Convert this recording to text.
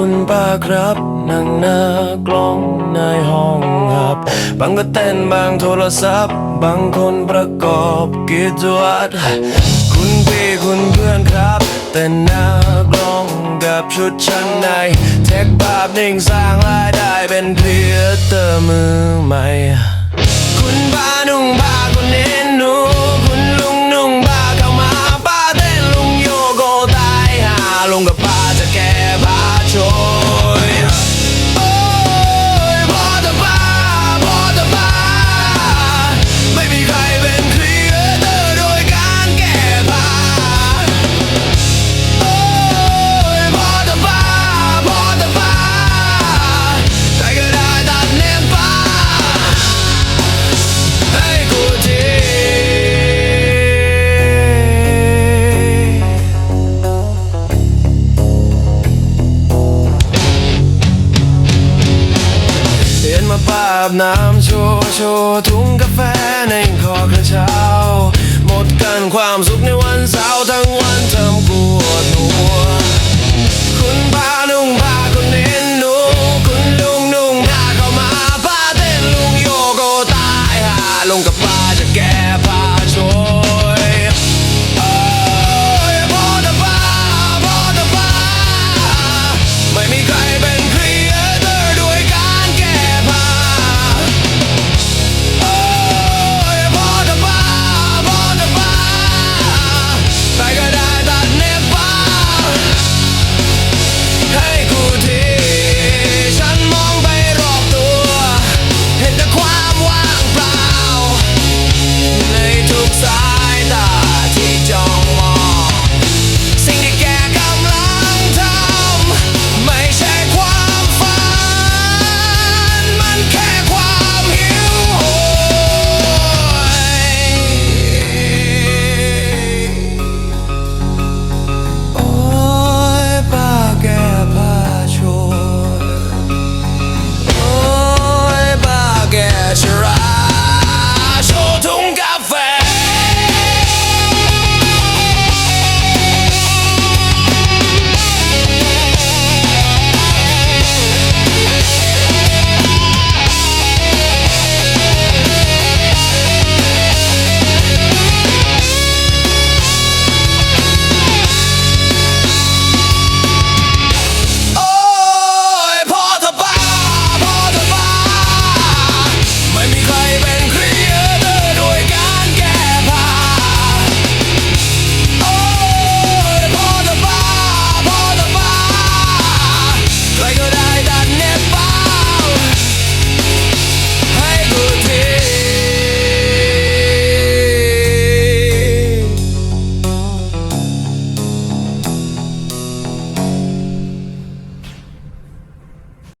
ครับนั่งหน้ากล้องในห้องหับบางก็เต้นบางโทรศัพท์ บางคนประกอบกิจวัตรคุณพี่คุณเพื่อนครับ แต่หน้ากล้องกับชุดชั้นใน เทคภาพนิ่งสร้างรายได้เป็นครีเอเตอร์มือใหม่ บาบน้ำโชว์โชว์ถุงกาแฟในคอกระเช้า หมดกันความสุขในวันเสาร์ทั้งวันทำกปวดหัว คุณพานุ่งผ้าคุณเน้นนุ่งคุณลุงนุ่งหน้าเข้ามาพาเต้นลุงโยโกตายหาลงกับป้าจะแก้ผ้าโชว์